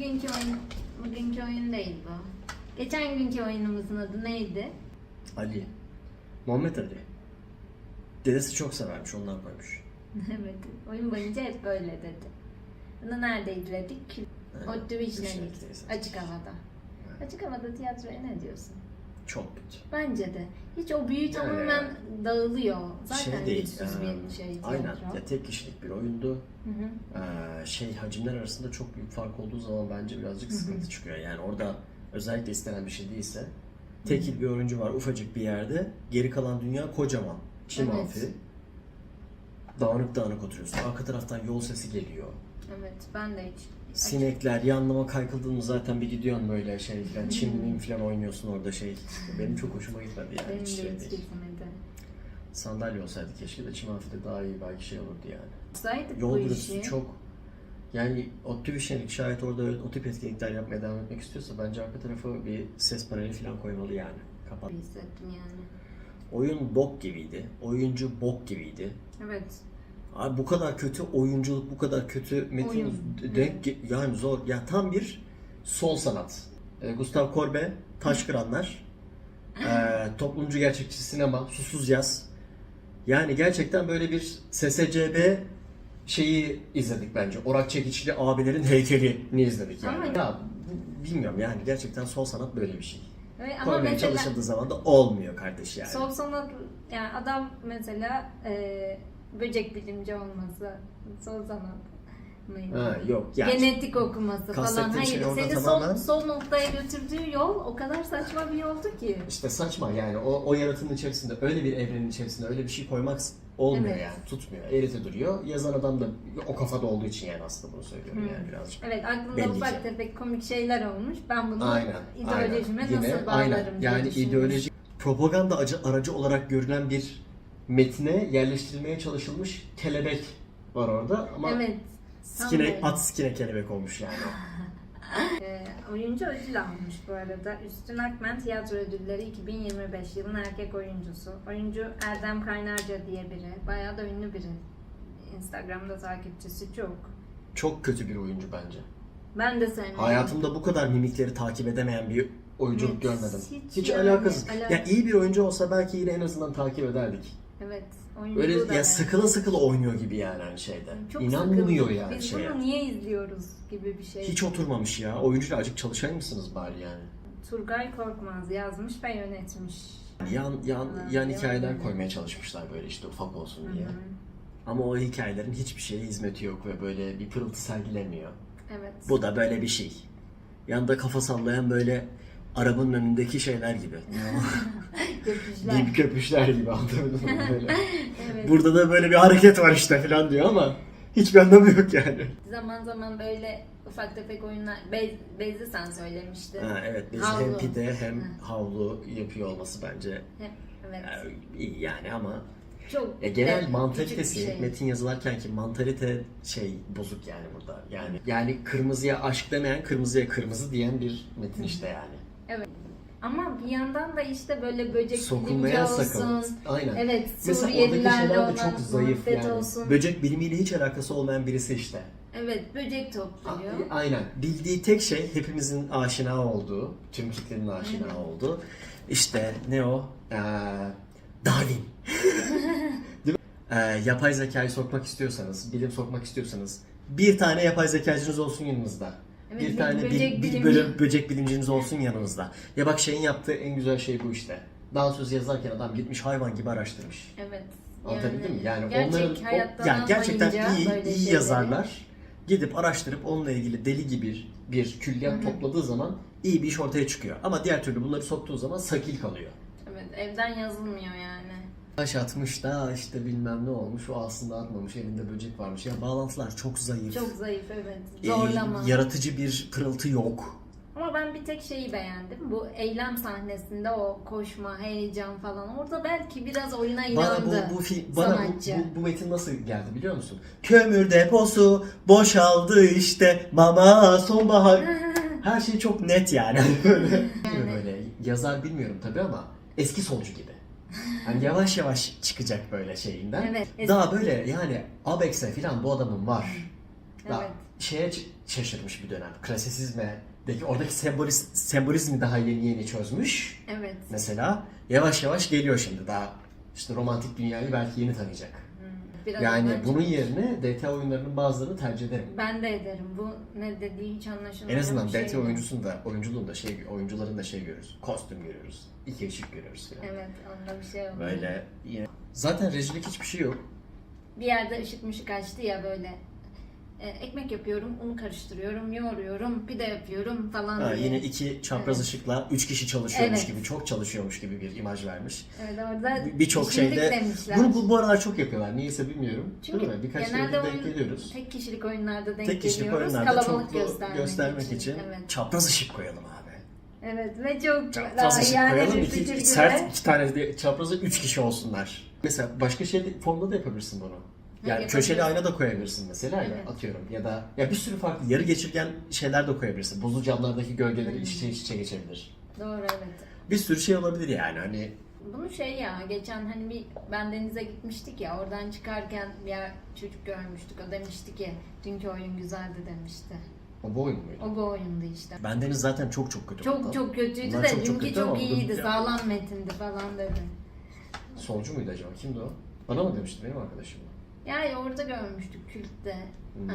Bugünkü oyun, bugünkü oyun değil bu. Geçen günkü oyunumuzun adı neydi? Ali. Muhammed Ali. Dedesi çok severmiş ondan koymuş. evet, oyun boyunca hep böyle dedi. Bunu nerede izledik? Evet, Vişnelik. Vişnelik'teyiz. Açık havada. Açık havada tiyatroya ne diyorsun? Çok kötü. Bence de. Hiç o büyü Yani- tamamen dağılıyor. Zaten şey değil. güçsüz e, bir şey tiyatro. aynen. Ya tek kişilik bir oyundu. Hı hı. Ee, şey hacimler arasında çok büyük fark olduğu zaman bence birazcık sıkıntı çıkıyor. Yani orada özellikle istenen bir şey değilse tekil bir oyuncu var ufacık bir yerde. Geri kalan dünya kocaman. Çim Evet. amfi. Dağınık dağınık oturuyorsun. Arka taraftan yol sesi geliyor. Evet, ben de hiç. Sinekler yanlama kaykıldın mı zaten bir gidiyorsun böyle şey falan çimlim falan oynuyorsun orada şey. Benim çok hoşuma gitmedi yani. Benim de hiç şey hiç değil. gitmedi. Sandalye olsaydı keşke de çim amfide daha iyi belki şey olurdu yani. Saydık Yol bu işi. çok yani ODTÜ Vişnelik şayet orada öyle- o tip etkinlikler yapmaya devam etmek istiyorsa bence arka tarafa bir ses paneli falan koymalı yani. Kapat. hissettim yani. Oyun bok gibiydi. Oyuncu bok gibiydi. Evet. Abi bu kadar kötü oyunculuk, bu kadar kötü metin Oyun. denk yani zor. Ya tam bir sol sanat. Ee, Gustav Korbe, Taş Kıranlar, ee, toplumcu gerçekçi sinema, Susuz Yaz. Yani gerçekten böyle bir SSCB şeyi izledik bence. Orak Çekiçli abilerin heykelini izledik yani. Ama- Ya bu- bilmiyorum yani gerçekten sol sanat böyle bir şey. Ve ama Koymaya mesela çalışıldığı zaman da olmuyor kardeş yani. sol sanat yani adam mesela e, böcek bilimci olması sanat mıydı? Ha, yok yani. Genetik okuması falan. Hayır, şey orada seni tamamen- sol, sol noktaya götürdüğü yol o kadar saçma bir yoldu ki. İşte saçma yani o, o yaratımın içerisinde öyle bir evrenin içerisinde öyle bir şey koymak olmuyor Evet. yani tutmuyor. Erite duruyor. Yazan adam da o kafada olduğu için yani aslında bunu söylüyorum Hı. yani birazcık. Evet aklımda Belli ufak ki. tefek komik şeyler olmuş. Ben bunu Aynen. ideolojime aynen. nasıl bağlarım aynen. diye Yani düşündüm. ideolojik propaganda aracı olarak görülen bir metne yerleştirilmeye çalışılmış kelebek var orada ama Evet. öyle. at skine kelebek olmuş yani. Ee, oyuncu ödül almış bu arada. Üstün Akmen Tiyatro Ödülleri 2025 yılın erkek oyuncusu. Oyuncu Erdem Kaynarca diye biri. Bayağı da ünlü biri. Instagram'da takipçisi çok. Çok kötü bir oyuncu bence. Ben de sevmedim. Hayatımda bu kadar mimikleri takip edemeyen bir oyunculuk Evet, görmedim. hiç Hiç, yani, alakasız. alakasız. Ya iyi bir oyuncu olsa belki yine en azından takip ederdik. Evet. Oyunculuğu Öyle da ya ben- sıkıla sıkıla oynuyor gibi yani hani şeyde. Çok İnanmıyor sıkıldım. yani Biz şeye. bunu niye izliyoruz gibi bir şey. Hiç oturmamış ya. Oyuncuyla azıcık çalışayım mısınız bari yani? Turgay Korkmaz yazmış ve yönetmiş. Yan yan Ha, yan hikayeler yani. koymaya çalışmışlar böyle işte ufak olsun diye. Hı hı. Ama o hikayelerin hiçbir şeye hizmeti yok ve böyle bir pırıltı sergilemiyor. Evet. Bu da böyle bir şey. Yanında kafa sallayan böyle arabanın önündeki şeyler gibi. Göpüşler. Gibi köpüşler gibi mı? Böyle. Evet. Burada da böyle bir hareket var işte falan diyor ama hiçbir anlamı yok yani. Zaman zaman böyle ufak tefek oyunlar, Bez, Bez'i sen söylemiştin. Ha, evet Havlu. hem pide hem havlu yapıyor olması bence evet. e, iyi yani ama Çok ya genel evet, mantalitesi şey. metin yazılarken ki mantalite şey bozuk yani burada. Yani yani kırmızıya aşk demeyen kırmızıya kırmızı diyen bir metin işte yani. Evet. Ama bir yandan da işte böyle böcek Sokulmaya bilimci sakın. olsun. Aynen. Evet, Mesela oradaki Suriyelilerle şeyler de olan çok zayıf muhabbet yani. olsun. Böcek bilimiyle hiç alakası olmayan birisi işte. Evet, böcek topluyor. A- Aynen. Bildiği tek şey hepimizin aşina olduğu, tüm kitlenin aşina olduğu. İşte ne o? Ee, Darwin. Değil mi? Ee, yapay zekayı sokmak istiyorsanız, bilim sokmak istiyorsanız bir tane yapay zekacınız olsun yanınızda. Evet, bir bir tane böcek bir, bilimci. bölüm böcek bilimciniz olsun yanınızda. Ya bak şeyin yaptığı en güzel şey bu işte. Dansöz yazarken adam gitmiş hayvan gibi araştırmış. Evet. Anlatabildim mi? Yani gerçek onların o- yani gerçekten iyi iyi şeyleri- yazarlar gidip araştırıp onunla ilgili deli gibi bir külliyat topladığı zaman iyi bir iş ortaya çıkıyor. Ama diğer türlü bunları soktuğu zaman sakil kalıyor. Evet, evden yazılmıyor yani. Taş atmış da işte bilmem ne olmuş o aslında atmamış elinde böcek varmış. Ya bağlantılar çok zayıf. Çok zayıf evet. Ee, Zorlama. yaratıcı bir pırıltı yok. Ama ben bir tek şeyi beğendim. Bu eylem sahnesinde o koşma, heyecan falan. Orada belki biraz oyuna Bana inandı bu, bu film, bana sanatçı. bu, bu, bu metin nasıl geldi biliyor musun? Kömür deposu boşaldı işte mama sonbahar. Her şey çok net yani. Yani. böyle yazar bilmiyorum tabii ama eski solcu gibi. Hani yavaş yavaş çıkacak böyle şeyinden. Evet, eski- Daha böyle yani Abex'e falan bu adamın var. Daha Evet. şeye ç- şaşırmış bir dönem. Klasisizmdeki oradaki semboliz, sembolizmi daha yeni yeni çözmüş. Evet. Mesela yavaş yavaş geliyor şimdi daha işte romantik dünyayı belki yeni tanıyacak. Biraz Yani ondan bunun yerine DT oyunlarının bazılarını tercih ederim. Ben de ederim. Bu ne dediği hiç anlaşılmıyor. En azından bir şey DT yok. oyuncusunda, oyunculuğunda şey, oyuncuların da şey görüyoruz. Kostüm görüyoruz. İki ışık görüyoruz falan. Evet onda bir şey yok. Böyle yine. Zaten rejilik hiçbir şey yok. Bir yerde ışık mışık açtı ya böyle. E, ekmek yapıyorum, un karıştırıyorum, yoğuruyorum, pide yapıyorum falan Ha, diye. yine iki çapraz Evet. ışıkla üç kişi çalışıyormuş Evet. gibi, çok çalışıyormuş gibi bir imaj vermiş. Evet orada Bir- Birçok şeyde demişler. bunu bu, bu aralar çok yapıyorlar. Niyeyse bilmiyorum. Çünkü Değil mi? Birkaç genelde denk geliyoruz. tek kişilik oyunlarda denk Tek kişilik geliyoruz. oyunlarda Kalabalık göstermek, göstermek, için, Evet. çapraz ışık koyalım abi. evet ve çok Çapraz ışık yani koyalım. bir iki, sert iki tane de çaprazı üç kişi olsunlar. Mesela başka şey de- formda da yapabilirsin bunu. Yani köşeli ayna da koyabilirsin mesela ya Evet. atıyorum ya da ya bir sürü farklı yarı geçirgen şeyler de koyabilirsin. Buzlu camlardaki gölgeleri iç içe iç içe geçebilir. Doğru evet. Bir sürü şey olabilir yani hani Bunu şey ya geçen hani bir ben denize gitmiştik ya oradan çıkarken bir yer çocuk görmüştük o demişti ki dünkü oyun güzeldi demişti. o bu oyun muydu? O bu oyundu işte. Bendeniz zaten çok çok kötü. Çok bundan. çok kötüydü Bunlar de çok çok kötü çok, iyiydi ya- sağlam metindi falan dedi. Solcu muydu acaba? Kimdi o? Bana mı demişti benim arkadaşım Yani orada görmüştük kültte. Hmm.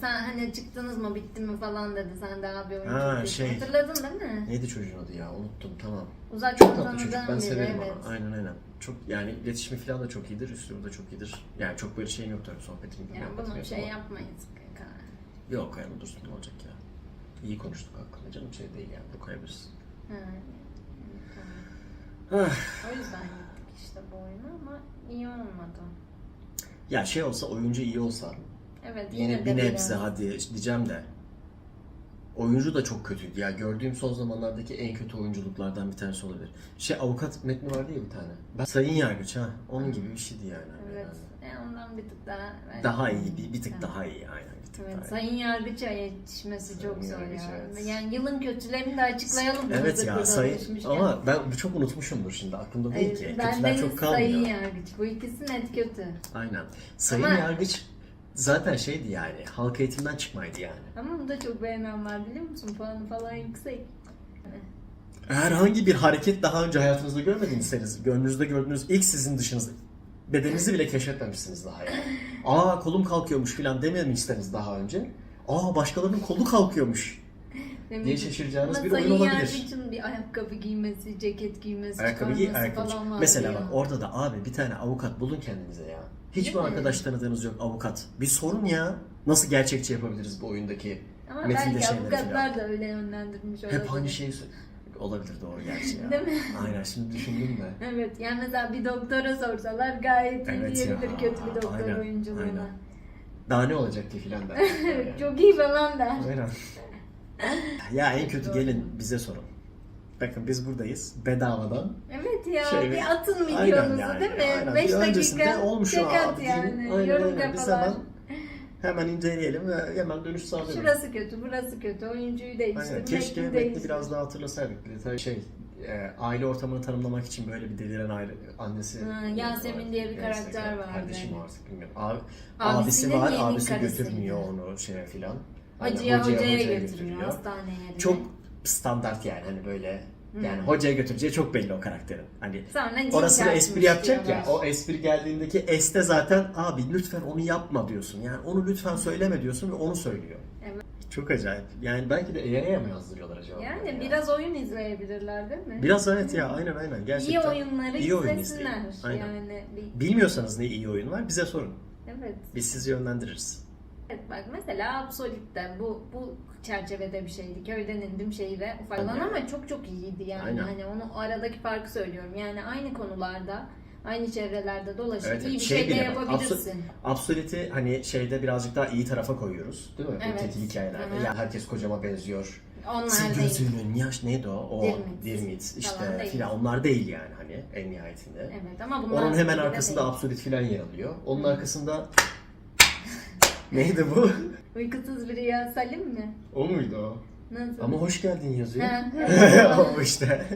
Sen hani çıktınız mı bitti mi falan dedi. Sen de abi oyun Ha, şey. Hatırladın değil mi? Neydi çocuğun adı ya? Unuttum tamam. Uzaktan Çok tatlı çocuk. Ben biri severim evet. onu. Aynen aynen. Çok yani iletişimi falan da çok iyidir. Üslubu da çok iyidir. Yani çok böyle şeyim yok tabii. Yani muhabbetim bunu şey ama- yapmayız. kanka. Yok yani dursun ne olacak ya. İyi konuştuk hakkında canım şey değil yani. Bu koyabiliriz. Ha, tamam. Ah. O yüzden gittik işte bu oyuna ama iyi olmadı. Ya şey olsa oyuncu iyi olsa Evet yine yine bir nebze hadi diyeceğim de oyuncu da çok kötüydü. Ya gördüğüm son zamanlardaki en kötü oyunculuklardan bir tanesi olabilir. Şey avukat metni vardı ya bir tane. Ben Sayın Yargıç ha. Onun gibi bir şeydi yani. Evet. Yani. E, ondan bir tık daha Daha iyi, bir, bir tık Evet. daha iyi aynen. Evet. Sayın Yargıç'a yetişmesi çok Sayın zor Yargıç, ya. evet. Yani yılın kötülerini de açıklayalım. Evet ya düşmüşken. ama ben çok unutmuşumdur şimdi aklımda değil ki. ben Kötüler çok kalmıyor. Sayın Yargıç. Bu ikisi net kötü. Aynen. Sayın Ama- Yargıç zaten şeydi yani halk eğitimden çıkmaydı yani. Ama bunu da çok beğenen var biliyor musun? Puanı falan yüksek. Herhangi bir hareket daha önce hayatınızda görmediyseniz, gönlünüzde gördüğünüz ilk sizin dışınızda bedeninizi bile keşfetmemişsiniz daha yani. Aa kolum kalkıyormuş falan dememişsiniz daha önce. Aa başkalarının kolu kalkıyormuş diye şaşıracağınız bir oyun olabilir. Yargıç'ın bir ayakkabı giymesi, ceket giymesi, Ayakkabı giy, çıkarması ayakkabı falan var Mesela ya. bak orada da abi bir tane avukat bulun kendinize ya. Hiç Değil mi arkadaş tanıdığınız yok avukat? Bir sorun ya. Nasıl gerçekçi yapabiliriz bu oyundaki Ama metinde belki şeyleri avukatlar falan. da öyle yönlendirmiş olabilir. Hep aynı şeyi söylüyor. Olabilir doğru gerçi ya. Değil mi? Aynen şimdi düşündüm de. Evet yani mesela bir doktora sorsalar gayet iyi Evet diyebilir ya, kötü bir doktor aynen, oyunculuğuna. aynen. Daha ne olacak ki filan der. Evet çok iyi falan der. Aynen. ya en kötü gelin bize sorun. Bakın biz buradayız bedavadan. Evet ya Şey, bir atın aynen videonuzu yani, değil mi? aynen. 5 Bir öncesinde dakika olmuş o tek at abi yani. Aynen, Yorum aynen. Biz hemen, hemen inceleyelim ve hemen dönüş sağlayalım. Şurası kötü, burası kötü. Oyuncuyu değiştir, Aynen. Keşke metni değiştir. biraz daha hatırlasaydık. Bir de şey e, aile ortamını tanımlamak için böyle bir deliren aile annesi. Ha, Yasemin diye bir karakter vardı. Kardeşim mi artık bilmiyorum. Abi, abisi var, abisi götürmüyor onu şeye filan. Aynen, Hocaya hocaya, götürüyor, hastaneye. Çok standart yani hani böyle yani Hmm. hocaya götüreceği çok belli o karakterin. Hani Sonra orasını çarpmış espri yapacak ya. diyorlar. O espri geldiğindeki este zaten abi lütfen onu yapma diyorsun. Yani onu lütfen söyleme diyorsun ve onu söylüyor. Evet. Çok acayip. Yani belki de AI'ye mi yazdırıyorlar acaba? Yani ya? biraz oyun izleyebilirler değil mi? Biraz evet ya aynen aynen gerçekten. İyi oyunları iyi oyun izlesinler. Aynen. Yani bir, Bilmiyorsanız ne iyi oyun var bize sorun. evet. Biz sizi yönlendiririz. Evet bak mesela Absolut'te bu bu çerçevede bir şeydi. Köyden indim şehire falan Aynen. ama çok çok iyiydi yani. Aynen. Hani onu aradaki farkı söylüyorum. Yani aynı konularda aynı çevrelerde dolaşıp Evet, iyi bir şey şey, de yapabilirsin. Absolute'i hani şeyde birazcık daha iyi tarafa koyuyoruz. Değil mi? Evet. Tetik hikayelerde. Hı hı. Yani herkes kocama benziyor. Onlar değil. gözünün yaş neydi o? O Dirmit. Dirmit. İşte filan. Onlar değil yani hani en nihayetinde. Evet ama bunlar Onun hemen arkasında. Absolut filan yer alıyor. Onun arkasında neydi bu? Uykusuz bir rüya Salim mi? O muydu o? Nasıl? Ama hoş geldin yazıyor. Ha. o işte.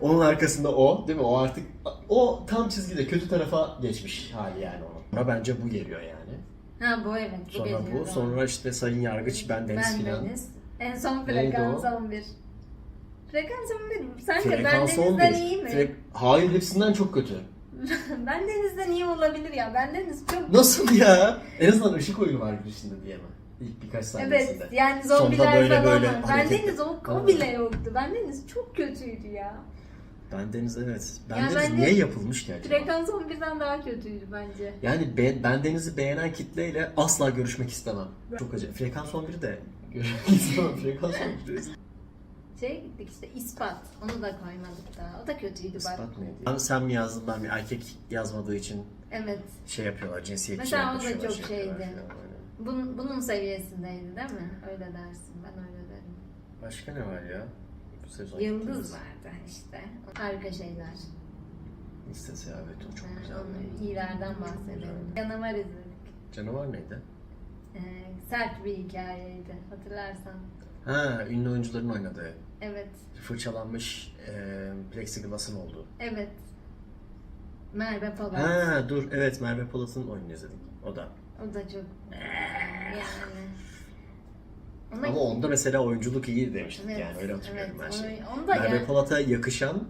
Onun arkasında o, değil mi? O artık o tam çizgide kötü tarafa geçmiş hali yani onun. Buna bence bu geliyor yani. Ha bu evet. Bu Sonra geliyor bu. doğru. Sonra işte Sayın Yargıç, Ben Deniz Ben filan. Deniz. En son Neydi frekans o? 11. Frekans 11 mi? Sence ben Frekans Deniz'den 11. iyi mi? Frek- Hayır hepsinden çok kötü. ben Deniz'den iyi olabilir ya. Ben Deniz çok... Nasıl ya? En azından ışık oyunu var girişinde diye mi? İlk birkaç sahnesinde. Evet yani Sonda zombiler böyle falan böyle var. Ben hareket- Deniz o, o bile yoktu. Ben Deniz çok kötüydü ya. Ben Deniz evet. Ben Ya Deniz ben niye de- yapılmış ki acaba? Frekans 11'den daha kötüydü bence. Yani ben, ben Deniz'i beğenen kitleyle asla görüşmek istemem. Çok acı. Frekans 11'i de görüşmek istemem. Frekans 11'i. Şey gittik işte ispat. Onu da koymadık daha. O da kötüydü bak. İspat neydi? Abi sen mi yazdın ben mi? Erkek yazmadığı için Evet. şey yapıyorlar, cinsiyetçi Mesela o da yaklaşıyorlar, çok şey yapıyorlar şeydi. falan, aynen. Bunun, bunun seviyesindeydi değil mi? Öyle dersin. Ben öyle derim. Başka ne var ya? Bu sezon Yıldız gittiğimiz vardı işte. Harika şeyler. Listesi evet o çok Yani güzel. onu iyilerden bahsedelim. Canavar izledik. Canavar neydi? Ee, sert bir hikayeydi hatırlarsan. Ha, ünlü oyuncuların oynadığı. Evet, Fırçalanmış e, plexiglas'ın olduğu. evet. Merve Polat. Ha dur evet Merve Polat'ın oyununu izledik. O da. O da çok yani. Ona Ama onda mesela oyunculuk iyi demiştik Evet, yani öyle hatırlıyorum evet. ben şeyi. Onu- onu da Merve yani- Polat'a yakışan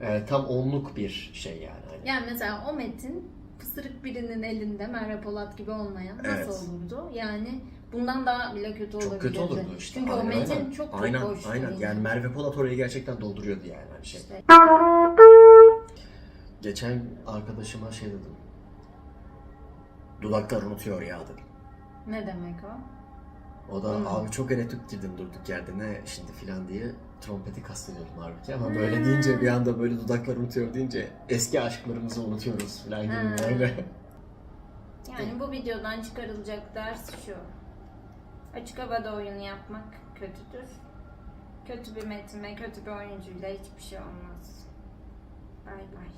e, tam onluk bir şey yani. Hani. Yani mesela o metin pısırık birinin elinde Merve Polat gibi olmayan Evet. nasıl olurdu? Yani bundan daha bile kötü olabilirdi. Çok kötü olurdu işte. Çünkü o Aynen, metin aynen. çok çok aynen, boştu. Aynen yine. yani Merve Polat orayı gerçekten dolduruyordu yani hani şey. İşte. Geçen arkadaşıma şey dedim. Dudaklar unutuyor ya dedim. Ne demek o? O da Hmm. abi çok elektrik girdim durduk yerde ne şimdi filan diye trompeti kastediyordum halbuki ama Hmm. böyle deyince bir anda böyle dudaklar unutuyor deyince eski aşklarımızı unutuyoruz filan gibi Ha. böyle. Yani bu videodan çıkarılacak ders şu. Açık havada oyun yapmak kötüdür. Kötü bir metin ve kötü bir oyuncuyla hiçbir şey olmaz. Bay bay.